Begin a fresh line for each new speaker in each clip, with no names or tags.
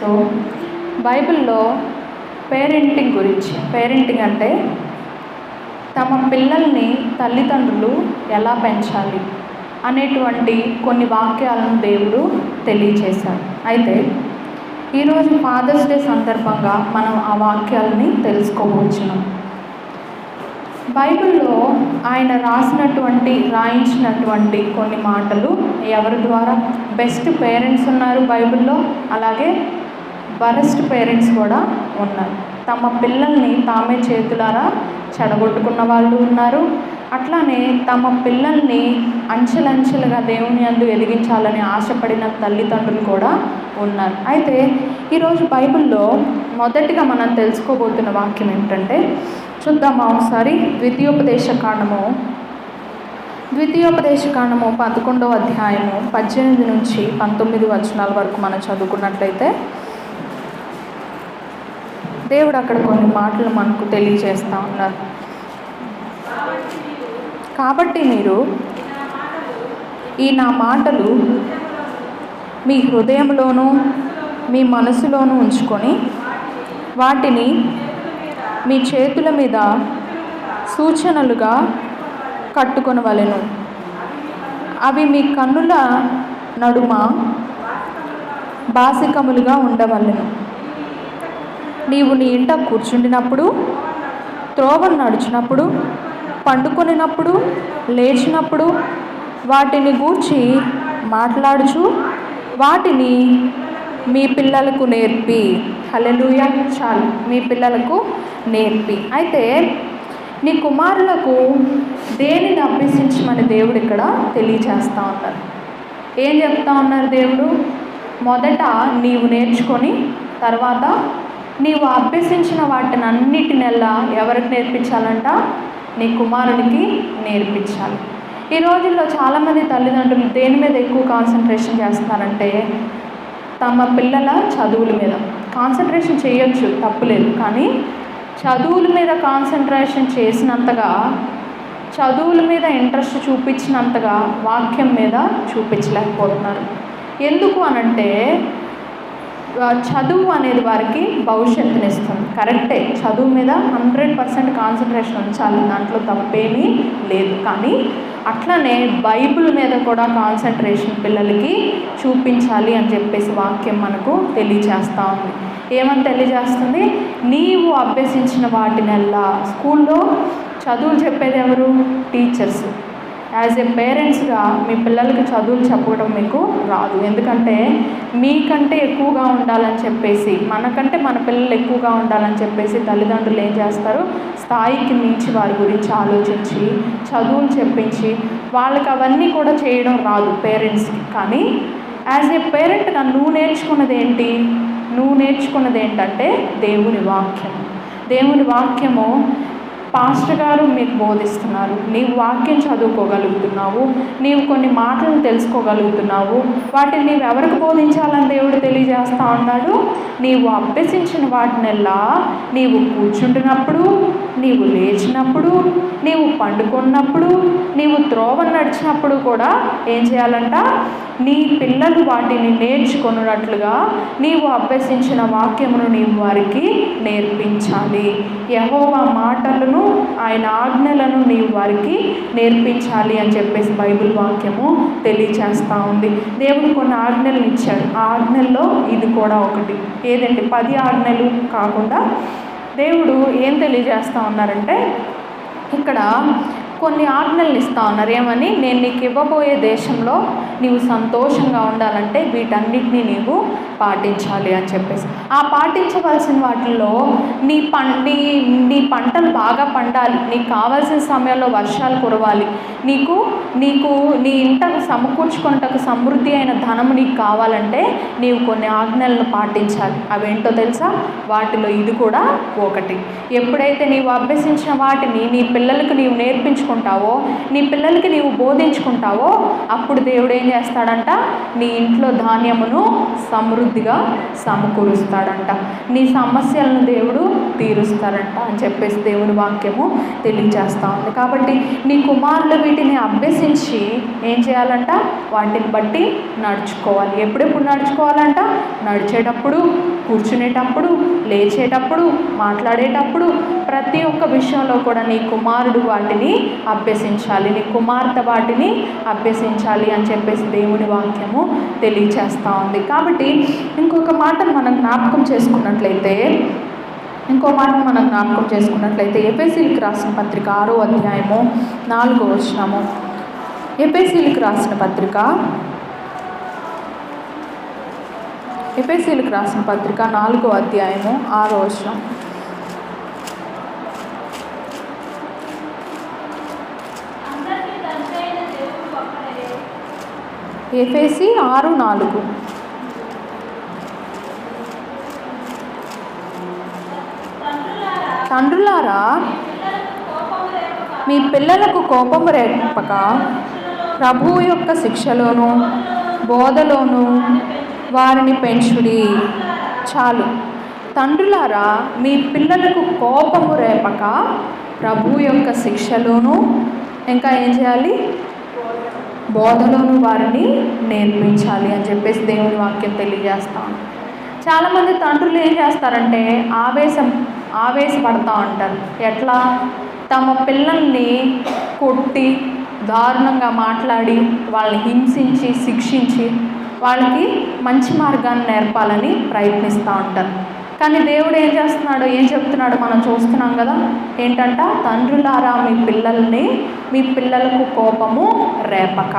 So బైబిల్లో parenting గురించి parenting అంటే తమ పిల్లల్ని తల్లిదండ్రులు ఎలా పెంచాలి అనేటువంటి కొన్ని వాక్యాలను దేవుడు తెలియచేశాడు. అయితే ఈరోజు ఫాదర్స్ డే సందర్భంగా మనం ఆ వాక్యాలని తెలుసుకోవచ్చున్నాం బైబిల్లో ఆయన రాసినటువంటి రాయించినటువంటి కొన్ని మాటలు ఎవరి ద్వారా? బెస్ట్ పేరెంట్స్ ఉన్నారు బైబిల్లో అలాగే వరస్ట్ పేరెంట్స్ కూడా ఉన్నారు. తమ పిల్లల్ని తామే చేతులారా చెడగొట్టుకున్న వాళ్ళు ఉన్నారు. అట్లానే తమ పిల్లల్ని అంచెలంచెలుగా దేవుని అందు ఎదిగించాలని ఆశపడిన తల్లిదండ్రులు కూడా ఉన్నారు. అయితే ఈరోజు బైబిల్లో మొదటిగా మనం తెలుసుకోబోతున్న వాక్యం ఏంటంటే చూద్దామా ఒకసారి ద్వితీయోపదేశ కాండము. ద్వితీయోపదేశ కాండము పదకొండవ అధ్యాయము పద్దెనిమిది నుంచి పంతొమ్మిది వచనాల వరకు మనం చదువుకున్నట్లయితే దేవుడు అక్కడ కొన్ని మాటలు మనకు తెలియజేస్తూ ఉన్నారు. కాబట్టి మీరు ఈ నా మాటలు మీ హృదయంలోనూ మీ మనసులోనూ ఉంచుకొని వాటిని మీ చేతుల మీద సూచనలుగా కట్టుకొనవలెను. అవి మీ కన్నుల నడుమ బాసికములుగా ఉండవలెను. నీవు నీ ఇంట కూర్చుండినప్పుడు త్రోవను నడిచినప్పుడు పండుకొనినప్పుడు లేచినప్పుడు వాటిని గూర్చి మాట్లాడుచు వాటిని మీ పిల్లలకు నేర్పి. హలెలుయ చాలు. మీ పిల్లలకు నేర్పి. అయితే నీ కుమారులకు దేనిని అభ్యసించమని దేవుడు ఇక్కడ తెలియజేస్తూ ఉన్నారు ఏం చెప్తా ఉన్నారు దేవుడు? మొదట నీవు నేర్చుకొని తర్వాత నీవు అభ్యసించిన వాటిని అన్నిటినెల్లా ఎవరికి నేర్పించాలంట? నీ కుమారునికి నేర్పించాలి. ఈ రోజుల్లో చాలామంది తల్లిదండ్రులు దేని మీద ఎక్కువ కాన్సన్ట్రేషన్ చేస్తున్నారంటే తమ పిల్లల చదువుల మీద. కాన్సన్ట్రేషన్ చేయొచ్చు తప్పులేదు కానీ చదువుల మీద కాన్సన్ట్రేషన్ చేసినంతగా చదువుల మీద ఇంట్రెస్ట్ చూపించినంతగా వాక్యం మీద చూపించలేకపోతున్నారు. ఎందుకు అనంటే చదువు అనేది వారికి భవిష్యత్తుని ఇస్తుంది కరెక్టే. చదువు మీద హండ్రెడ్ పర్సెంట్ కాన్సన్ట్రేషన్ ఉంచాలి. దాంట్లో తప్పేమీ లేదు. కానీ అట్లనే బైబిల్ మీద కూడా కాన్సన్ట్రేషన్ పిల్లలకి చూపించాలి అని చెప్పేసి వాక్యం మనకు తెలియజేస్తూ ఉంది. ఏమని తెలియజేస్తుంది? నీవు అభ్యసించిన వాటినల్లా. స్కూల్లో చదువులు చెప్పేది ఎవరు? టీచర్స్. యాజ్ ఏ పేరెంట్స్గా మీ పిల్లలకి చదువులు చెప్పడం మీకు రాదు. ఎందుకంటే మీకంటే ఎక్కువగా ఉండాలని చెప్పేసి మనకంటే మన పిల్లలు ఎక్కువగా ఉండాలని చెప్పేసి తల్లిదండ్రులు ఏం చేస్తారు? స్థాయికి మించి వారి గురించి ఆలోచించి చదువులు చెప్పించి వాళ్ళకి అవన్నీ కూడా చేయడం రాదు పేరెంట్స్కి కానీ యాజ్ ఏ పేరెంట్గా నువ్వు నేర్చుకున్నది ఏంటి? నువ్వు నేర్చుకున్నది ఏంటంటే దేవుని వాక్యం. దేవుని వాక్యము పాస్టర్ గారు మీకు బోధిస్తున్నారు. నీవు వాక్యం చదువుకోగలుగుతున్నావు. నీవు కొన్ని మాటలను తెలుసుకోగలుగుతున్నావు. వాటిని నీవు ఎవరికి బోధించాలని దేవుడు తెలియజేస్తా ఉన్నాడు? నీవు అభ్యసించిన వాటినెల్లా నీవు కూర్చుంటున్నప్పుడు నీవు లేచినప్పుడు నీవు పండుకున్నప్పుడు నీవు త్రోవ నడిచినప్పుడు కూడా ఏం చేయాలంట? నీ పిల్లలు వాటిని నేర్చుకొనున్నట్లుగా నీవు అభ్యసించిన వాక్యమును నీవు వారికి నేర్పించాలి. యహోవా మాటలను ఆయన ఆజ్ఞలను నీవు వారికి నేర్పించాలి అని చెప్పేసి బైబిల్ వాక్యము తెలియచేస్తూ ఉంది. దేవుడు కొన్ని ఆజ్ఞలు ఇచ్చాడు. ఆ ఆజ్ఞల్లో ఇది కూడా ఒకటి. ఏదంటే పది ఆజ్ఞలు కాకుండా దేవుడు ఏం తెలియజేస్తూ ఉన్నారంటే ఇక్కడ కొన్ని ఆజ్ఞలను ఇస్తా ఉన్నారు. ఏమని? నేను నీకు ఇవ్వబోయే దేశంలో నీవు సంతోషంగా ఉండాలంటే వీటన్నిటిని నీవు పాటించాలి అని చెప్పేసి. ఆ పాటించవలసిన వాటిల్లో నీ పం నీ నీ పంటలు బాగా పండాలి. నీకు కావాల్సిన సమయంలో వర్షాలు కురవాలి. నీకు నీకు నీ ఇంటకు సమకూర్చుకుంటకు సమృద్ధి అయిన ధనము నీకు కావాలంటే నీవు కొన్ని ఆజ్ఞలను పాటించాలి. అవేంటో తెలుసా? వాటిలో ఇది కూడా ఒకటి. ఎప్పుడైతే నీవు అభ్యసించిన వాటిని నీ పిల్లలకు నీవు నేర్పించుకుంటావో నేర్చుకుంటావో నీ పిల్లలకి నీవు బోధించుకుంటావో అప్పుడు దేవుడు ఏం చేస్తాడంట? నీ ఇంట్లో ధాన్యమును సమృద్ధిగా సమకూరుస్తాడంట. నీ సమస్యలను దేవుడు తీరుస్తాడంట అని చెప్పేసి దేవుని వాక్యము తెలియజేస్తా ఉంది. కాబట్టి నీ కుమారులు వీటిని అభ్యసించి ఏం చేయాలంట? వాటిని బట్టి నడుచుకోవాలి. ఎప్పుడెప్పుడు నడుచుకోవాలంట? నడిచేటప్పుడు కూర్చునేటప్పుడు లేచేటప్పుడు మాట్లాడేటప్పుడు ప్రతి ఒక్క విషయంలో కూడా నీ కుమారుడు వాటిని అభ్యసించాలి. నీ కుమార్తె వాటిని అభ్యసించాలి అని చెప్పేసి దేవుని వాక్యము తెలియచేస్తూ ఉంది. కాబట్టి ఇంకొక మాటను మనం జ్ఞాపకం చేసుకున్నట్లయితే ఇంకో మాట మనం జ్ఞాపకం చేసుకున్నట్లయితే ఎపిసిల్కి రాసిన పత్రిక ఆరో అధ్యాయము నాలుగో వచనము. ఎపిసిల్కి రాసిన పత్రిక ఎపిసిల్కి రాసిన పత్రిక నాలుగో అధ్యాయము ఆరో వచనం
అందరికీ తండ్రి అయిన దేవుడు ఒక్కడే
ఎఫ్ఏసి ఆరు నాలుగు.
తండ్రులారా
మీ పిల్లలకు కోపము రేపక ప్రభువు యొక్క శిక్షలోను బోధలోను వారిని పెంచుడి. చాలు. తండ్రులారా మీ పిల్లలకు కోపము రేపక ప్రభు యొక్క శిక్షలోను ఇంకా ఏం చేయాలి? బోధలోను వారిని నేర్పించాలి అని చెప్పేసి దేవుని వాక్యం తెలియజేస్తాను చాలామంది తండ్రులు ఏం చేస్తారంటే ఆవేశం ఆవేశపడతా ఉంటారు. ఎట్లా? తమ పిల్లల్ని కొట్టి దారుణంగా మాట్లాడి వాళ్ళని హింసించి శిక్షించి వాళ్ళకి మంచి మార్గాన్ని నేర్పాలని ప్రయత్నిస్తూ ఉంటారు. కానీ దేవుడు ఏం చేస్తున్నాడు ఏం చెప్తున్నాడు మనం చూస్తున్నాం కదా. ఏంటంట? తండ్రులారా మీ పిల్లల్ని మీ పిల్లలకు కోపము రేపక.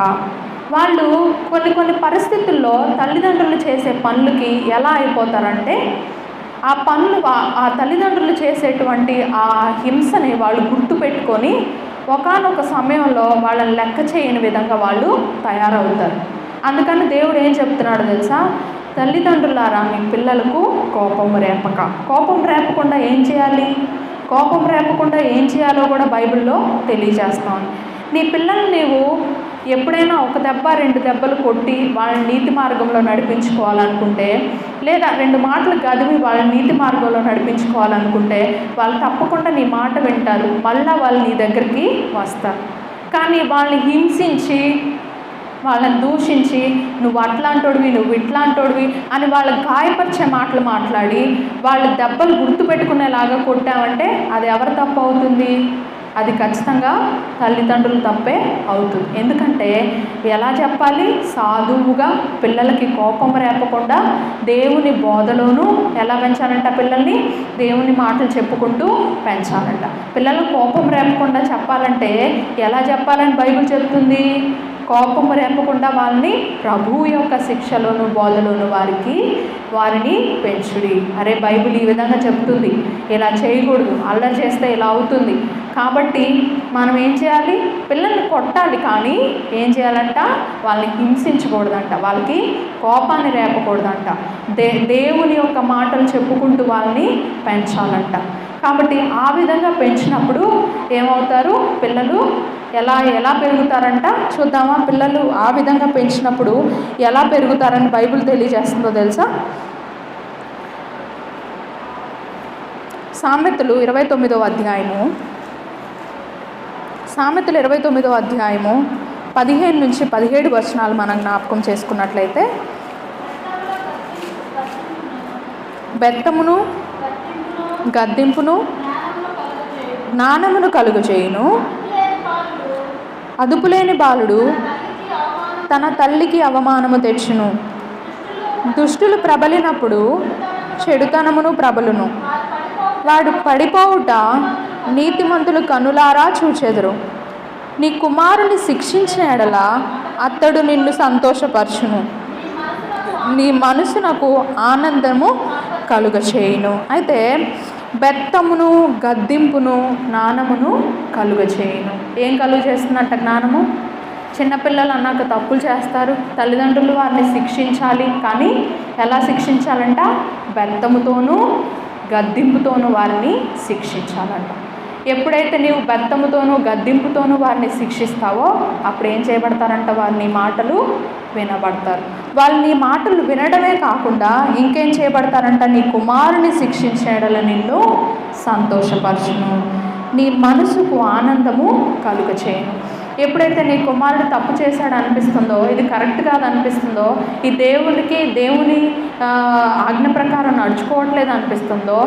వాళ్ళు కొన్ని కొన్ని పరిస్థితుల్లో తల్లిదండ్రులు చేసే పనులకి ఎలా అయిపోతారంటే ఆ పనులు ఆ తల్లిదండ్రులు చేసేటువంటి ఆ హింసని వాళ్ళు గుర్తుపెట్టుకొని ఒకానొక సమయంలో వాళ్ళని లెక్క చేయని విధంగా వాళ్ళు తయారవుతారు. అందుకని దేవుడు ఏం చెప్తున్నాడు తెలుసా? తల్లిదండ్రులారా మీ పిల్లలకు కోపం రేపక. కోపం రేపకుండా ఏం చేయాలి? కోపం రేపకుండా ఏం చేయాలో కూడా బైబిల్లో తెలియజేస్తాం నీ పిల్లల్ని నీవు ఎప్పుడైనా ఒక దెబ్బ రెండు దెబ్బలు కొట్టి వాళ్ళని నీతి మార్గంలో నడిపించుకోవాలనుకుంటే లేదా రెండు మాటలు గదివి వాళ్ళని నీతి మార్గంలో నడిపించుకోవాలనుకుంటే వాళ్ళు తప్పకుండా నీ మాట వింటారు. మళ్ళీ వాళ్ళు నీ దగ్గరికి వస్తారు. కానీ వాళ్ళని హింసించి వాళ్ళని దూషించి నువ్వు అట్లాంటోడివి నువ్వు ఇట్లాంటోడివి అని వాళ్ళ గాయపరిచే మాటలు మాట్లాడి వాళ్ళ దెబ్బలు గుర్తుపెట్టుకునేలాగా కొట్టామంటే అది ఎవరు తప్పు అవుతుంది? అది ఖచ్చితంగా తల్లిదండ్రులు తప్పే అవుతుంది. ఎందుకంటే ఎలా చెప్పాలి? సాధువుగా పిల్లలకి కోపం రేపకుండా దేవుని బోధలోనూ ఎలా పెంచాలంట పిల్లల్ని? దేవుని మాటలు చెప్పుకుంటూ పెంచాలంట. పిల్లలకు కోపం రేపకుండా చెప్పాలంటే ఎలా చెప్పాలని బైబిల్ చెప్తుంది? కోపం రేపకుండా వాళ్ళని ప్రభువు యొక్క శిక్షలోను బోధలోను వారికి వారిని పెంచుడి. అరే బైబిల్ ఈ విధంగా చెప్తుంది. ఇలా చేయకూడదు. అల్లరి చేస్తే ఇలా అవుతుంది. కాబట్టి మనం ఏం చేయాలి? పిల్లల్ని కొట్టాలి కానీ ఏం చేయాలంట? వాళ్ళని హింసించకూడదంట. వాళ్ళకి కోపాన్ని రేపకూడదంట. దే దేవుని యొక్క మాటలు చెప్పుకుంటూ వాళ్ళని పెంచాలంట. కాబట్టి ఆ విధంగా పెంచినప్పుడు ఏమవుతారు? పిల్లలు ఎలా ఎలా పెరుగుతారంట చూద్దామా? పిల్లలు ఆ విధంగా పెంచినప్పుడు ఎలా పెరుగుతారని బైబిల్ తెలియజేస్తుందో తెలుసా? సామెతలు ఇరవై తొమ్మిదవ అధ్యాయము. సామెతలు ఇరవై తొమ్మిదవ అధ్యాయము పదిహేను నుంచి పదిహేడు వచనాలు మనం జ్ఞాపకం చేసుకున్నట్లయితే బెత్తమును గద్దింపును జ్ఞానమును కలుగు చేయును అదుపులేని బాలుడు తన తల్లికి అవమానము తెచ్చును. దుష్టులు ప్రబలినప్పుడు చెడుతనమును ప్రబలును. వాడు పడిపోవుట నీతిమంతులు కనులారా చూచెదరు. నీ కుమారుని శిక్షించిన ఎడల అతడు నిన్ను సంతోషపరచును. నీ మనసునకు ఆనందము కలుగచేయును. అయితే బెత్తమును గద్దింపును జ్ఞానమును కలుగచేయును. ఏం కలుగ చేస్తుందంట జ్ఞానము? చిన్నపిల్లలు అన్నాక తప్పులు చేస్తారు. తల్లిదండ్రులు వారిని శిక్షించాలి. కానీ ఎలా శిక్షించాలంట? బెత్తముతోనూ గద్దింపుతోనూ వారిని శిక్షించాలంట. ఎప్పుడైతే నీవు బెత్తముతోనూ గద్దింపుతోనూ వారిని శిక్షిస్తావో అప్పుడు ఏం చేయబడతారంట వారిని నీ మాటలు వినబడతారు. వాళ్ళు నీ మాటలు వినడమే కాకుండా ఇంకేం చేయబడతారంట? నీ కుమారుని శిక్షించేడల నిన్ను సంతోషపరచును. నీ మనసుకు ఆనందము కలుగ చేయను ఎప్పుడైతే నీ కుమారుడు తప్పు చేశాడు అనిపిస్తుందో ఇది కరెక్ట్ కాదు అనిపిస్తుందో ఈ దేవునికి దేవుని ఆజ్ఞ ప్రకారం నడుచుకోవట్లేదు అనిపిస్తుందో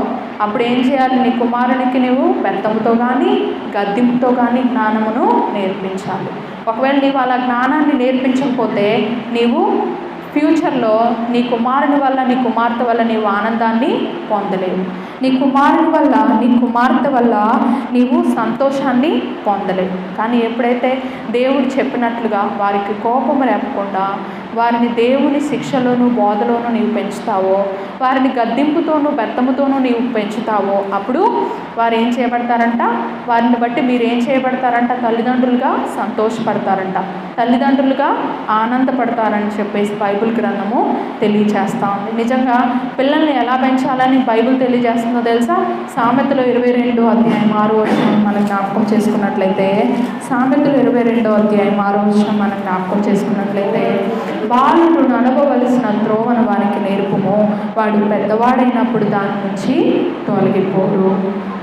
అప్పుడు ఏం చేయాలి? నీ కుమారునికి నీవు బెత్తంతో కానీ గద్దింపుతో కానీ జ్ఞానమును నేర్పించాలి. ఒకవేళ నీవు అలా జ్ఞానాన్ని నేర్పించకపోతే నీవు ఫ్యూచర్లో నీ కుమారుని వల్ల నీ కుమార్తె వల్ల నీవు ఆనందాన్ని పొందలేవు. నీ కుమారుని వల్ల నీ కుమార్తె వల్ల నీవు సంతోషాన్ని పొందలేవు. కానీ ఎప్పుడైతే దేవుడు చెప్పినట్లుగా వారికి కోపం రేపకుండా వారిని దేవుని శిక్షలోను బోధలోను నీవు పెంచుతావో వారిని గద్దింపుతోనూ బెత్తముతోనూ నీవు పెంచుతావో అప్పుడు వారు ఏం చేయబడతారంట? వారిని బట్టి మీరు ఏం చేయబడతారంట? తల్లిదండ్రులుగా సంతోషపడతారంట. తల్లిదండ్రులుగా ఆనందపడతారని చెప్పేసి బైబిల్ గ్రంథము తెలియజేస్తా ఉంది. నిజంగా పిల్లల్ని ఎలా పెంచాలని బైబిల్ తెలియజేస్తుందో తెలుసా? సామెతలు ఇరవై రెండో అధ్యాయం ఆరో వచ్చిన మనం జ్ఞాపకం చేసుకున్నట్లయితే సామెతలు ఇరవై రెండో అధ్యాయం ఆరో వచ్చిన మనం జ్ఞాపకం చేసుకున్నట్లయితే బాలుడు నడవవలసిన త్రోవను వారికి నేర్పము. వాడు పెద్దవాడైనప్పుడు దాని నుంచి తొలగిపోరు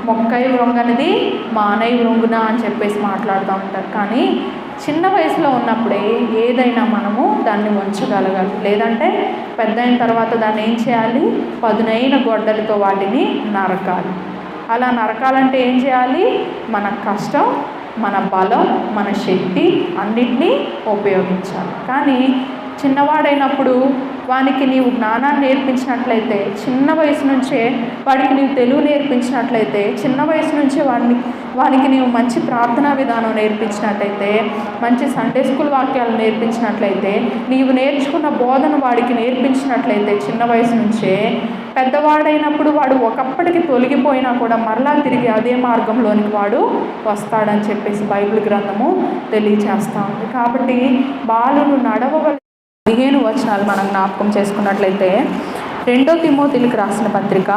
మొక్కై వృంగనిది మానై వృంగున అని చెప్పేసి మాట్లాడుతూ ఉంటారు. కానీ చిన్న వయసులో ఉన్నప్పుడే ఏదైనా మనము దాన్ని ఉంచగలగాలి. లేదంటే పెద్ద అయిన తర్వాత దాన్ని ఏం చేయాలి? పదునైన గొడ్డలతో వాటిని నరకాలి. అలా నరకాలంటే ఏం చేయాలి? మన కష్టం మన బలం మన శక్తి అన్నిటినీ ఉపయోగించాలి. కానీ చిన్నవాడైనప్పుడు వానికి నీవు జ్ఞానాన్ని నేర్పించినట్లయితే చిన్న వయసు నుంచే వాడికి నీవు తెలుగు నేర్పించినట్లయితే చిన్న వయసు నుంచే వాడిని వానికి నీవు మంచి ప్రార్థనా విధానం నేర్పించినట్లయితే మంచి సండే స్కూల్ వాక్యాలు నేర్పించినట్లయితే నీవు నేర్చుకున్న బోధన వాడికి నేర్పించినట్లయితే చిన్న వయసు నుంచే పెద్దవాడైనప్పుడు వాడు ఒకప్పటికి తొలగిపోయినా కూడా మరలా తిరిగి అదే మార్గంలోనికి వాడు వస్తాడని చెప్పేసి బైబిల్ గ్రంథము తెలియచేస్తూ ఉంది. కాబట్టి బాలును నడవవల పదిహేను వచనాలు మనం జ్ఞాపకం చేసుకున్నట్లయితే రెండో తిమోతిలకు రాసిన పత్రిక.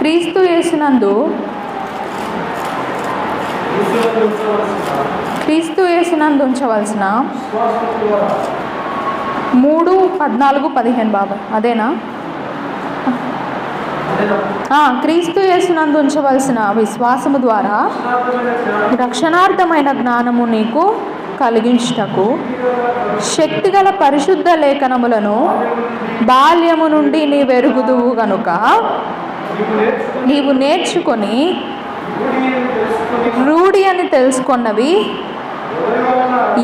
క్రీస్తు వేసినందు క్రీస్తు వేసినందు ఉంచవలసిన మూడు పద్నాలుగు పదిహేను బాబు. అదేనా? క్రీస్తు యేసునందు ఉంచవలసిన విశ్వాసము ద్వారా రక్షణార్థమైన జ్ఞానము నీకు కలిగించుటకు శక్తిగల పరిశుద్ధ లేఖనములను బాల్యము నుండి నీ వెరుగుదువు గనుక నీవు నేర్చుకొని రూఢి అని తెలుసుకున్నవి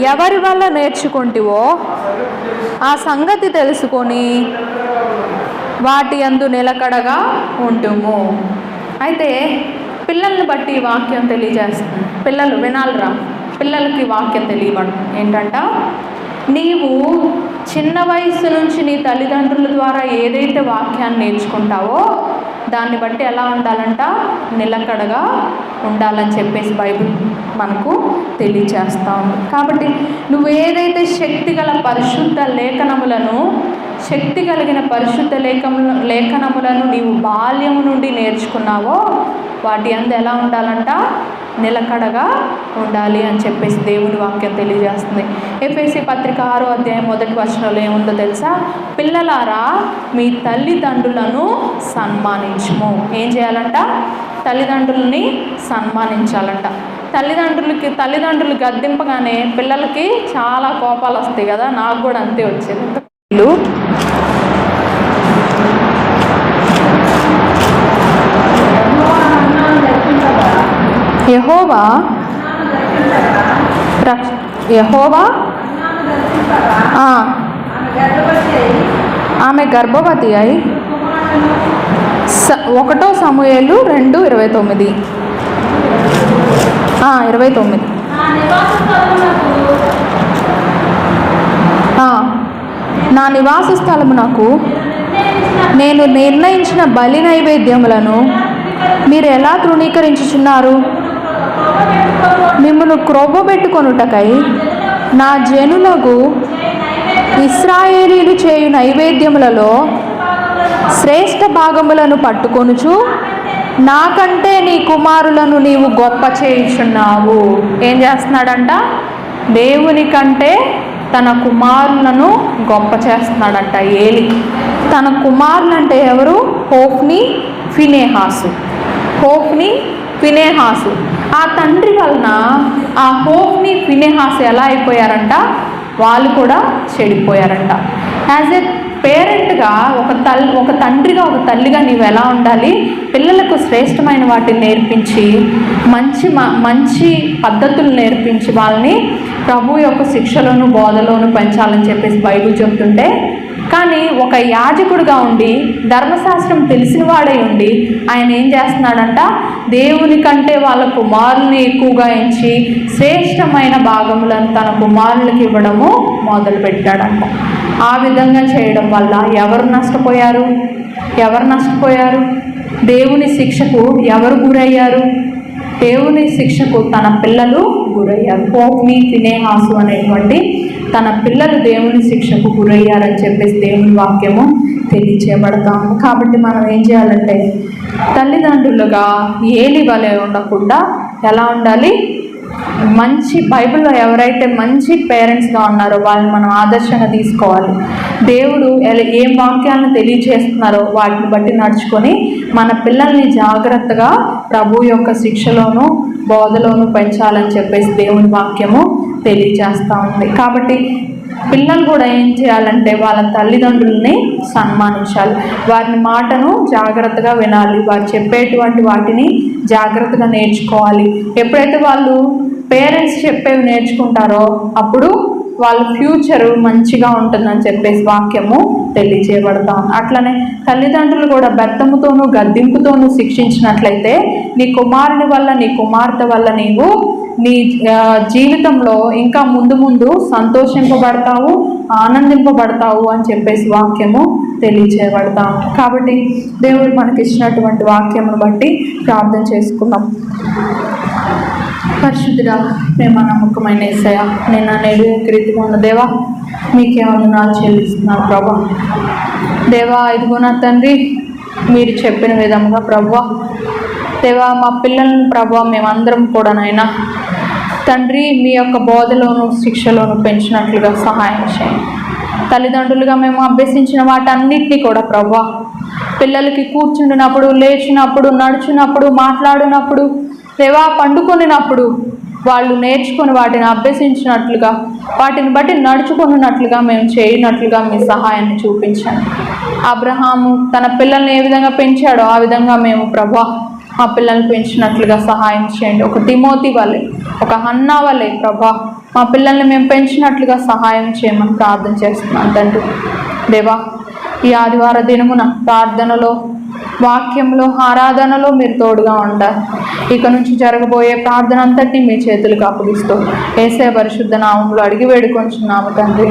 ఎవరి వల్ల నేర్చుకుంటివో ఆ సంగతి తెలుసుకొని వాటి అందు నిలకడగా ఉంటుము అయితే పిల్లల్ని బట్టి ఈ వాక్యం తెలియజేస్తుంది. పిల్లలు వినాలిరా. పిల్లలకి వాక్యం తెలియబడుతుంది ఏంటంట? నీవు చిన్న వయసు నుంచి నీ తల్లిదండ్రుల ద్వారా ఏదైతే వాక్యాన్ని నేర్చుకుంటావో దాన్ని బట్టి ఎలా ఉండాలంట? నిలకడగా ఉండాలని చెప్పేసి బైబిల్ మనకు తెలియచేస్తా ఉంది. కాబట్టి నువ్వు ఏదైతే శక్తిగల పరిశుద్ధ లేఖనములను శక్తి కలిగిన పరిశుద్ధ లేఖముల లేఖనములను నీవు బాల్యము నుండి నేర్చుకున్నావో వాటి అందు ఎలా ఉండాలంట? నిలకడగా ఉండాలి అని చెప్పేసి దేవుని వాక్యం తెలియజేస్తుంది. ఎఫ్ఎసి పత్రిక ఆరో అధ్యాయం మొదటి వచనంలో ఏముందో తెలుసా? పిల్లలారా మీ తల్లిదండ్రులను సన్మానించము. ఏం చేయాలంట? తల్లిదండ్రులని సన్మానించాలంట. తల్లిదండ్రులకి తల్లిదండ్రులు గద్దింపగానే పిల్లలకి చాలా కోపాలు వస్తాయి కదా? నాకు కూడా అంతే వచ్చేది. యహోవా యహోవా? ఆమె గర్భవతి అయి స ఒకటో సమూహలు రెండు ఇరవై తొమ్మిది. ఇరవై తొమ్మిది.
నా నివాస స్థలమునకు నాకు.
నేను నిర్ణయించిన బలి నైవేద్యములను మీరు ఎలా తృణీకరించుచున్నారు? మిమ్మను క్రొవ్వబెట్టుకొనుటకై నా జనులకు ఇస్రాయేలీలు చేయు నైవేద్యములలో శ్రేష్ఠ భాగములను పట్టుకొనుచు నాకంటే నీ కుమారులను నీవు గొప్ప చేయుచున్నావు. ఏం చేస్తున్నాడంట? దేవుని కంటే తన కుమారులను గొప్ప చేస్తున్నాడంట. ఏలి. తన కుమారులంటే ఎవరు? హోఫ్ని ఫినేహాసు. హోప్ని ఫినేహాసు. ఆ తండ్రి వలన ఆ హోప్ని ఫినేహాసు ఎలా అయిపోయారంట? వాళ్ళు కూడా చెడిపోయారంట. యాజ్ ఎ పేరెంట్గా ఒక తల్లి ఒక తండ్రిగా ఒక తల్లిగా నీవు ఎలా ఉండాలి? పిల్లలకు శ్రేష్టమైన వాటిని నేర్పించి మంచి మ- మంచి పద్ధతులు నేర్పించి వాళ్ళని ప్రభు యొక్క శిక్షలోను బోధలోను పెంచాలని చెప్పేసి బైబిల్ చెప్తుంటే కానీ ఒక యాజకుడిగా ఉండి ధర్మశాస్త్రం తెలిసిన వాడై ఉండి ఆయన ఏం చేస్తున్నాడంట? దేవుని కంటే వాళ్ళ కుమారుల్ని ఎక్కువగా ఎంచి శ్రేష్టమైన భాగములను తన కుమారులకు ఇవ్వడము మొదలుపెట్టాడంట. ఆ విధంగా చేయడం వల్ల ఎవరు నష్టపోయారు? ఎవరు నష్టపోయారు? దేవుని శిక్షకు ఎవరు గురయ్యారు? దేవుని శిక్షకు తన పిల్లలు గురయ్యారు. హోప్ని తినేహాసు అనేటువంటి తన పిల్లలు దేవుని శిక్షకు గురయ్యారని చెప్పేసి దేవుని వాక్యము తెలియచేయబడతాము. కాబట్టి మనం ఏం చేయాలంటే తల్లిదండ్రులుగా ఏలి వలె ఉండకుండా ఎలా ఉండాలి? మంచి బైబిల్లో ఎవరైతే మంచి పేరెంట్స్గా ఉన్నారో వాళ్ళని మనం ఆదర్శంగా తీసుకోవాలి. దేవుడు ఏం వాక్యాలను తెలియజేస్తున్నారో వాటిని బట్టి నడుచుకొని మన పిల్లల్ని జాగ్రత్తగా ప్రభు యొక్క శిక్షలోనూ బోధలోను పెంచాలని చెప్పేసి దేవుని వాక్యము తెలియజేస్తూ ఉంది. కాబట్టి పిల్లలు కూడా ఏం చేయాలంటే వాళ్ళ తల్లిదండ్రుల్ని సన్మానించాలి. వారిని మాటను జాగ్రత్తగా వినాలి. వారు చెప్పేటువంటి వాటిని జాగ్రత్తగా నేర్చుకోవాలి. ఎప్పుడైతే వాళ్ళు పేరెంట్స్ చెప్పేవి నేర్చుకుంటారో అప్పుడు వాళ్ళ ఫ్యూచర్ మంచిగా ఉంటుందని చెప్పేసి వాక్యము తెలియచేయబడతాం అట్లనే తల్లిదండ్రులు కూడా బెత్తముతోనూ గద్దింపుతోనూ శిక్షించినట్లయితే నీ కుమారుని వల్ల నీ కుమార్తె వల్ల నీవు నీ జీవితంలో ఇంకా ముందు ముందు సంతోషింపబడతావు ఆనందింపబడతావు అని చెప్పేసి వాక్యము తెలియచేయబడతాం. కాబట్టి దేవుడు మనకి ఇచ్చినటువంటి వాక్యమును బట్టి ప్రార్థన చేసుకుందాం పరిశుద్ధిగా ప్రేమ నమ్మకమైన ఏసయ నేను నేడు రీతిగా ఉన్న దేవా మీకే వందనాలు చెల్లిస్తున్నాను ప్రభా? దేవా ఇదిగో నా తండ్రి మీరు చెప్పిన విధంగా ప్రభా దేవా మా పిల్లలను ప్రభా మేమందరం కూడా నైనా తండ్రి మీ యొక్క బోధలోను శిక్షలోను పెంచినట్లుగా సహాయం చేయండి తల్లిదండ్రులుగా మేము అభ్యసించిన వాటన్నిటినీ కూడా ప్రభా పిల్లలకి కూర్చుండినప్పుడు లేచినప్పుడు నడుచున్నప్పుడు మాట్లాడినప్పుడు రేవా పండుకొనినప్పుడు వాళ్ళు నేర్చుకుని వాటిని అభ్యసించినట్లుగా వాటిని బట్టి నడుచుకున్నట్లుగా మేము చేయనట్లుగా మీ సహాయాన్ని చూపించాను అబ్రహాము తన పిల్లల్ని ఏ విధంగా పెంచాడో ఆ విధంగా మేము ప్రభా మా పిల్లల్ని పెంచినట్లుగా సహాయం చేయండి. ఒక తిమోతి వలె ఒక హన్నా వలె ప్రభా మా పిల్లల్ని మేము పెంచినట్లుగా సహాయం చేయమని ప్రార్థన చేస్తున్నాను తండ్రి. దేవా ఈ ఆదివార దినమున ప్రార్థనలో వాక్యంలో ఆరాధనలో మీరు తోడుగా ఉండాలి. ఇక నుంచి జరగబోయే ప్రార్థన అంతటినీ మీ చేతులకు అప్పగిస్తూ ఏసే పరిశుద్ధ నామంలో అడిగి వేడుకొంచున్నాము తండ్రి.